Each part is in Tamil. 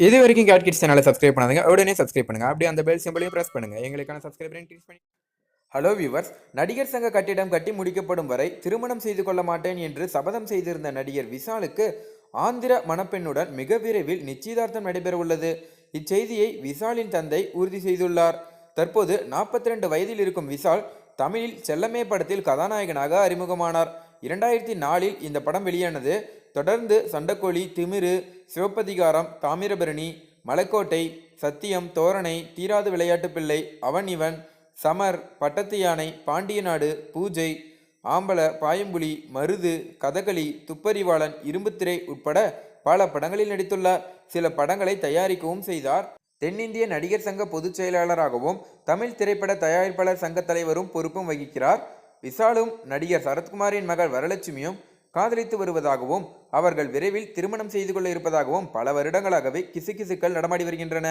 இது வரைக்கும் கேட் கிட்ஸ் சேனலை சப்ஸ்கிரைப் பண்ணாதீங்க. உடனே சப்ஸ்கிரைப் பண்ணுங்கள் அப்படியே அந்த பெல் சிம்பிளையும் பிரஸ் பண்ணுங்கள் எங்களுக்கான சப்ஸ்கிரைபரை இன்க்ரீஸ் பண்ணி ஹலோ வியூவர்ஸ் நடிகர் சங்க கட்டிடம் கட்டி முடிக்கப்படும் வரை திருமணம் செய்து கொள்ள மாட்டேன் என்று சபதம் செய்திருந்த நடிகர் விஷாலுக்கு ஆந்திர மணப்பெண்ணுடன் மிக விரைவில் நிச்சயதார்த்தம் நடைபெறவுள்ளது. இச்செய்தியை விஷாலின் தந்தை உறுதி செய்துள்ளார். தற்போது 42 ரெண்டு வயதில் இருக்கும் விஷால் தமிழில் செல்லமே படத்தில் கதாநாயகனாக அறிமுகமானார். இரண்டாயிரத்தி நாலில் இந்த படம் வெளியானது தொடர்ந்து சண்டக்கோழி திமிரு சிவப்பதிகாரம் தாமிரபரணி மலைக்கோட்டை சத்தியம் தோரணை தீராது விளையாட்டு பிள்ளை அவன் இவன் சமர் பட்டத்து யானை பாண்டிய நாடு பூஜை ஆம்பல பாயம்புலி மருது கதகளி துப்பறிவாளன் இரும்புத்திரை உட்பட பல படங்களில் நடித்துள்ளார். சில படங்களை தயாரிக்கவும் செய்தார். தென்னிந்திய நடிகர் சங்க பொதுச் செயலாளராகவும் தமிழ் திரைப்பட தயாரிப்பாளர் சங்க தலைவரும் பொறுப்பும் வகிக்கிறார். விஷாலும் நடிகர் சரத்குமாரின் மகள் வரலட்சுமியும் காதலித்து வருவதாகவும் அவர்கள் விரைவில் திருமணம் செய்து கொள்ள இருப்பதாகவும் பல வருடங்களாகவே கிசுகிசுக்கள் நடமாடி வருகின்றன.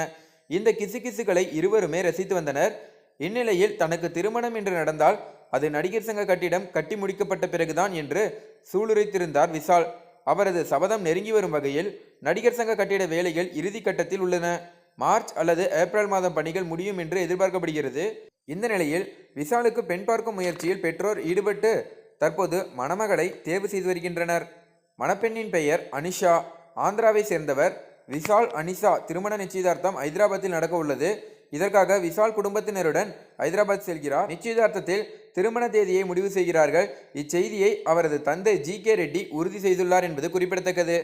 இந்த கிசுகிசுக்களை இருவருமே ரசித்து வந்தனர். இந்நிலையில் தனக்கு திருமணம் என்று நடந்தால் அது நடிகர் சங்க கட்டிடம் கட்டி முடிக்கப்பட்ட பிறகுதான் என்று சூளுரைத்திருந்தார் விஷால். அவரது சபதம் நெருங்கி வரும் வகையில் நடிகர் சங்க கட்டிட வேலைகள் இறுதி கட்டத்தில் உள்ளன. மார்ச் அல்லது ஏப்ரல் மாதம் பணிகள் முடியும் என்று எதிர்பார்க்கப்படுகிறது. இந்த நிலையில் விஷாலுக்கு பெண் பார்க்கும் முயற்சியில் பெற்றோர் ஈடுபட்டு தற்போது மணமகளை தேர்வு செய்து வருகின்றனர். மணப்பெண்ணின் பெயர் அனிஷா. ஆந்திராவை சேர்ந்தவர் விஷால் அனிஷா. திருமண நிச்சயதார்த்தம் ஹைதராபாத்தில் நடக்க உள்ளது. இதற்காக விஷால் குடும்பத்தினருடன் ஹைதராபாத் செல்கிறார். நிச்சயதார்த்தத்தில் திருமண தேதியை முடிவு செய்கிறார்கள். இச்செய்தியை அவரது தந்தை ஜி கே ரெட்டி உறுதி செய்துள்ளார் என்பது குறிப்பிடத்தக்கது.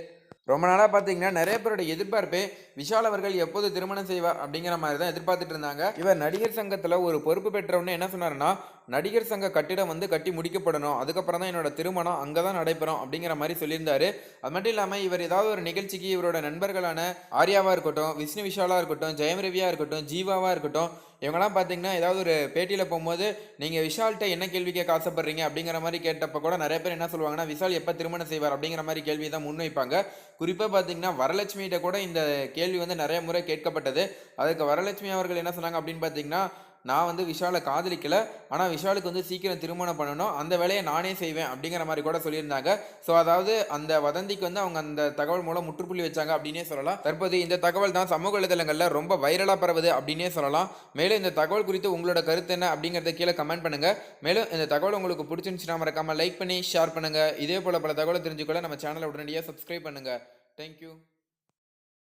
ரொம்ப நாளாக பார்த்தீங்கன்னா நிறைய பேரோட எதிர்பார்ப்பே விஷால் அவர்கள் எப்போது திருமணம் செய்வார் அப்படிங்கிற மாதிரி தான் எதிர்பார்த்துட்டு இருந்தாங்க. இவர் நடிகர் சங்கத்தில் ஒரு பொறுப்பு பெற்றவொடனே என்ன சொன்னார்னா நடிகர் சங்க கட்டிடம் வந்து கட்டி முடிக்கப்படணும். அதுக்கப்புறம் தான் என்னோட திருமணம் அங்கே தான் நடைபெறும் அப்படிங்கிற மாதிரி சொல்லியிருந்தாரு. அது மட்டும் இல்லாமல் இவர் ஏதாவது ஒரு நிகழ்ச்சிக்கு இவரோட நண்பர்களான ஆர்யாவாக இருக்கட்டும் விஷ்ணு விஷாலாக இருக்கட்டும் ஜெயம் ரவியாக இருக்கட்டும் ஜீவாவாக இருக்கட்டும் இவங்கெல்லாம் பார்த்தீங்கன்னா ஏதாவது ஒரு பேட்டியில் போகும்போது நீங்கள் விஷால்கிட்ட என்ன கேள்வி கேட்க ஆசைப்படுறீங்க? அப்படிங்கிற மாதிரி கேட்டப்ப கூட நிறைய பேர் என்ன சொல்லுவாங்கன்னா விஷால் எப்போ திருமணம் செய்வார்? அப்படிங்கிற மாதிரி கேள்வி தான் முன்வைப்பாங்க. குறிப்பாக பார்த்தீங்கன்னா வரலட்சுமிகிட்ட கூட இந்த கேள்வி வந்து நிறைய முறை கேட்கப்பட்டது. அதுக்கு வரலட்சுமி அவர்கள் என்ன சொன்னாங்க அப்படின்னு பார்த்தீங்கன்னா நான் வந்து விஷாலை காதலிக்கல. ஆனால் விஷாலுக்கு வந்து சீக்கிரம் திருமணம் பண்ணணும். அந்த வேலையை நானே செய்வேன் அப்படிங்கிற மாதிரி கூட சொல்லியிருந்தாங்க. ஸோ அதாவது அந்த வதந்திக்கு வந்து அவங்க அந்த தகவல் மூலம் முற்றுப்புள்ளி வச்சாங்க அப்படின்னே சொல்லலாம். தற்போது இந்த தகவல் தான் சமூக வலைதளங்களில் ரொம்ப வைரலாக பரவுது அப்படின்னே சொல்லலாம். மேலும் இந்த தகவல் குறித்து உங்களோட கருத்து என்ன அப்படிங்கிறத கீழே கமெண்ட் பண்ணுங்கள் மேலும் இந்த தகவல் உங்களுக்கு பிடிச்சிருந்துச்சுன்னா மறக்காமல் லைக் பண்ணி ஷேர் பண்ணுங்க. இதே போல் பல தகவலை தெரிஞ்சுக்கொள்ள நம்ம சேனலை உடனடியாக சப்ஸ்கிரைப் பண்ணுங்கள் தேங்க்யூ